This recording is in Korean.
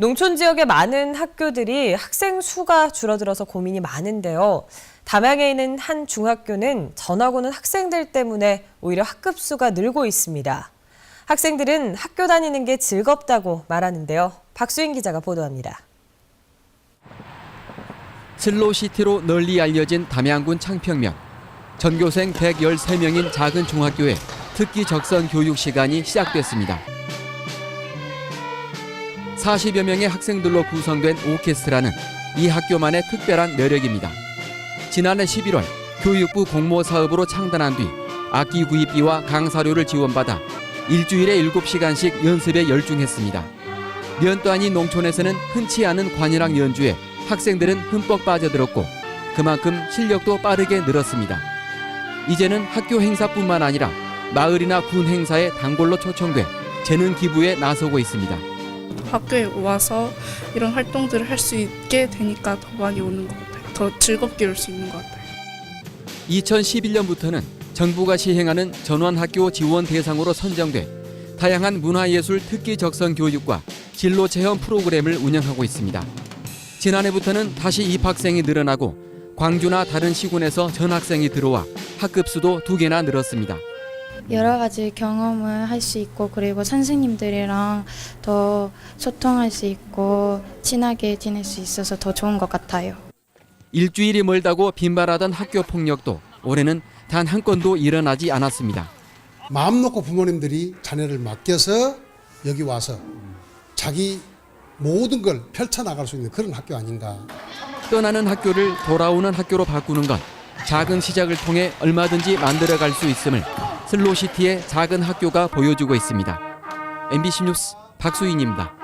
농촌 지역의 많은 학교들이 학생 수가 줄어들어서 고민이 많은데요. 담양에 있는 한 중학교는 전학 오는 학생들 때문에 오히려 학급 수가 늘고 있습니다. 학생들은 학교 다니는 게 즐겁다고 말하는데요. 박수인 기자가 보도합니다. 슬로시티로 널리 알려진 담양군 창평면. 전교생 113명인 작은 중학교에 특기 적선 교육 시간이 시작됐습니다. 40여 명의 학생들로 구성된 오케스트라는 이 학교만의 특별한 매력입니다. 지난해 11월 교육부 공모 사업으로 창단한 뒤 악기 구입비와 강사료를 지원받아 일주일에 7시간씩 연습에 열중했습니다. 면도 아닌 농촌에서는 흔치 않은 관현악 연주에 학생들은 흠뻑 빠져들었고 그만큼 실력도 빠르게 늘었습니다. 이제는 학교 행사뿐만 아니라 마을이나 군 행사에 단골로 초청돼 재능 기부에 나서고 있습니다. 학교에 와서 이런 활동들을 할 수 있게 되니까 더 많이 오는 것 같아요. 더 즐겁게 올 수 있는 것 같아요. 2011년부터는 정부가 시행하는 전원학교 지원 대상으로 선정돼 다양한 문화예술 특기 적선 교육과 진로 체험 프로그램을 운영하고 있습니다. 지난해부터는 다시 입학생이 늘어나고 광주나 다른 시군에서 전학생이 들어와 학급 수도 두 개나 늘었습니다. 여러 가지 경험을 할 수 있고 그리고 선생님들이랑 더 소통할 수 있고 친하게 지낼 수 있어서 더 좋은 것 같아요. 일주일이 멀다고 빈발하던 학교 폭력도 올해는 단 한 건도 일어나지 않았습니다. 마음 놓고 부모님들이 자녀를 맡겨서 여기 와서 자기 모든 걸 펼쳐나갈 수 있는 그런 학교 아닌가. 떠나는 학교를 돌아오는 학교로 바꾸는 건 작은 시작을 통해 얼마든지 만들어갈 수 있음을 슬로시티의 작은 학교가 보여주고 있습니다. MBC 뉴스 박수인입니다.